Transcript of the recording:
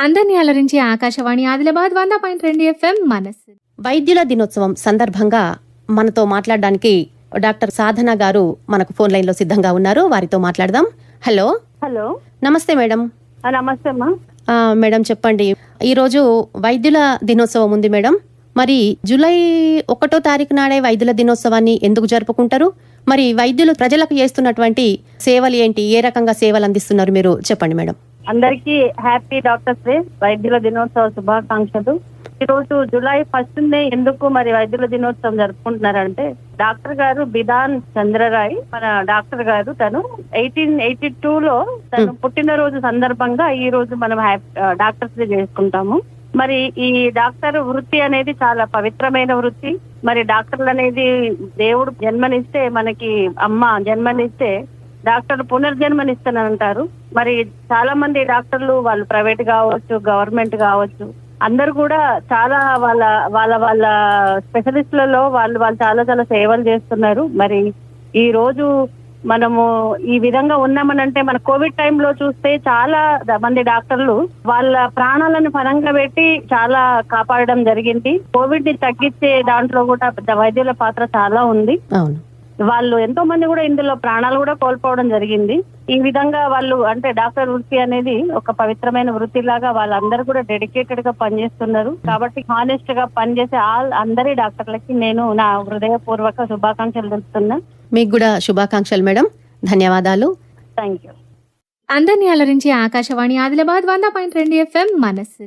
అందరినీ అలరించి ఆకాశవాణి ఆదిలాబాద్ వంద పాయింట్ రెండు ఎఫ్ఎం మనస్సు. వైద్యుల దినోత్సవం సందర్భంగా మనతో మాట్లాడడానికి డాక్టర్ సాధన గారు మనకు ఫోన్ లైన్లో సిద్ధంగా ఉన్నారు. వారితో మాట్లాడదాం. హలో. హలో. నమస్తే మేడం. నమస్తే అమ్మా. ఆ, మేడం చెప్పండి. ఈరోజు వైద్యుల దినోత్సవం ఉంది మేడం. మరి జూలై ఒకటో తారీఖు నాడే వైద్యుల దినోత్సవాన్ని ఎందుకు జరుపుకుంటారు? మరి వైద్యులు ప్రజలకు చేస్తున్నటువంటి సేవలు ఏంటి? ఏ రకంగా సేవలు అందిస్తున్నారు మీరు? చెప్పండి మేడం. అందరికీ హ్యాపీ డాక్టర్స్ డే వైద్యుల దినోత్సవ శుభాకాంక్షలు. ఈ రోజు జూలై ఫస్ట్ నే ఎందుకు మరి వైద్యుల దినోత్సవం జరుపుకుంటున్నారంటే డాక్టర్ గారు బిధాన్ చంద్రరాయ్ మన డాక్టర్ గారు తను ఎయిటీన్ ఎయిటీ టూ లో తను పుట్టినరోజు సందర్భంగా ఈ రోజు మనం డాక్టర్స్ డే చేసుకుంటాము. మరి ఈ డాక్టర్ వృత్తి అనేది చాలా పవిత్రమైన వృత్తి. మరి డాక్టర్లు అనేది దేవుడు జన్మనిస్తే మనకి అమ్మ జన్మనిస్తే డాక్టర్ పునర్జన్మనిస్తానంటారు. మరి చాలా మంది డాక్టర్లు వాళ్ళు ప్రైవేట్ కావచ్చు గవర్నమెంట్ కావచ్చు అందరు కూడా చాలా వాళ్ళ వాళ్ళ వాళ్ళ స్పెషలిస్టులలో వాళ్ళు వాళ్ళు చాలా చాలా సేవలు చేస్తున్నారు. మరి ఈ రోజు మనము ఈ విధంగా ఉన్నామనంటే మన కోవిడ్ టైంలో చూస్తే చాలా మంది డాక్టర్లు వాళ్ళ ప్రాణాలను పరంగా పెట్టి చాలా కాపాడడం జరిగింది. కోవిడ్ని తగ్గించే దాంట్లో కూడా వైద్యుల పాత్ర చాలా ఉంది. వాళ్ళు ఎంతో మంది కూడా ఇందులో ప్రాణాలు కూడా కోల్పోవడం జరిగింది. ఈ విధంగా వాళ్ళు అంటే డాక్టర్ వృత్తి అనేది ఒక పవిత్రమైన వృత్తి లాగా వాళ్ళందరూ కూడా డెడికేటెడ్గా పనిచేస్తున్నారు. కాబట్టి హానెస్ట్గా పనిచేసే ఆల్ అందరి డాక్టర్లకి నేను నా హృదయపూర్వక శుభాకాంక్షలు తెలుపుతున్నా. మీకు కూడా శుభాకాంక్షలు మేడం. ధన్యవాదాలు. థ్యాంక్ యూ అందరినీ అలరించి ఆకాశవాణి ఆదిలాబాద్ వంద పాయింట్ రెండు ఎఫ్ఎం మనస్సు.